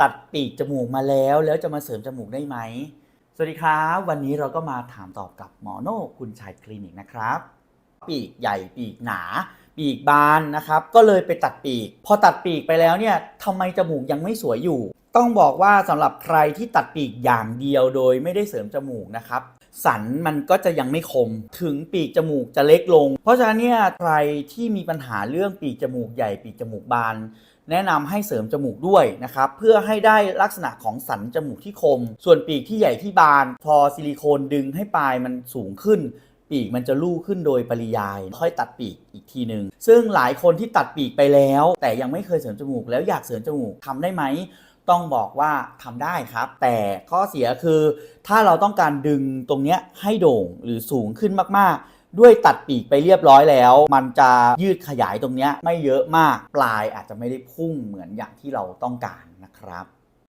ตัดปีกจมูกมาแล้วแล้วจะมาเสริมจมูกได้ไหม สวัสดีครับ วันนี้เราก็มาถามตอบกับหมอโน่คุณชายคลินิกนะครับ ปีกใหญ่ปีกหนา ปีกบานนะครับ ก็เลยไปตัดปีก พอตัดปีกไปแล้วเนี่ยทำไมจมูกยังไม่สวยอยู่ ต้องบอกว่าสำหรับใครที่ตัดปีกอย่างเดียวโดยไม่ได้เสริมจมูกนะครับ สันมันก็จะยังไม่คม ถึงปีกจมูกจะเล็กลง เพราะฉะนั้นเนี่ยใครที่มีปัญหาเรื่องปีกจมูกใหญ่ปีกจมูกบาน แนะนำให้เสริมจมูกด้วยนะครับเพื่อให้ได้ลักษณะของสันจมูกที่คม ส่วนปีกที่ใหญ่ที่บาน พอซิลิโคนดึงให้ปลายมันสูงขึ้นปีกมันจะลู่ขึ้นโดยปริยาย ค่อยตัดปีกอีกทีหนึ่งซึ่งหลายคนที่ตัดปีกไปแล้ว แต่ยังไม่เคยเสริมจมูกแล้วอยากเสริมจมูกทำได้ไหม ต้องบอกว่าทำได้ครับ แต่ข้อเสียคือถ้าเราต้องการดึงตรงเนี้ยให้โด่งหรือสูงขึ้นมากๆ ด้วยตัดปีกไปเรียบร้อยแล้ว มันจะยืดขยายตรงเนี้ยไม่เยอะมากปลายอาจจะไม่ได้พุ่งเหมือนอย่างที่เราต้องการนะครับ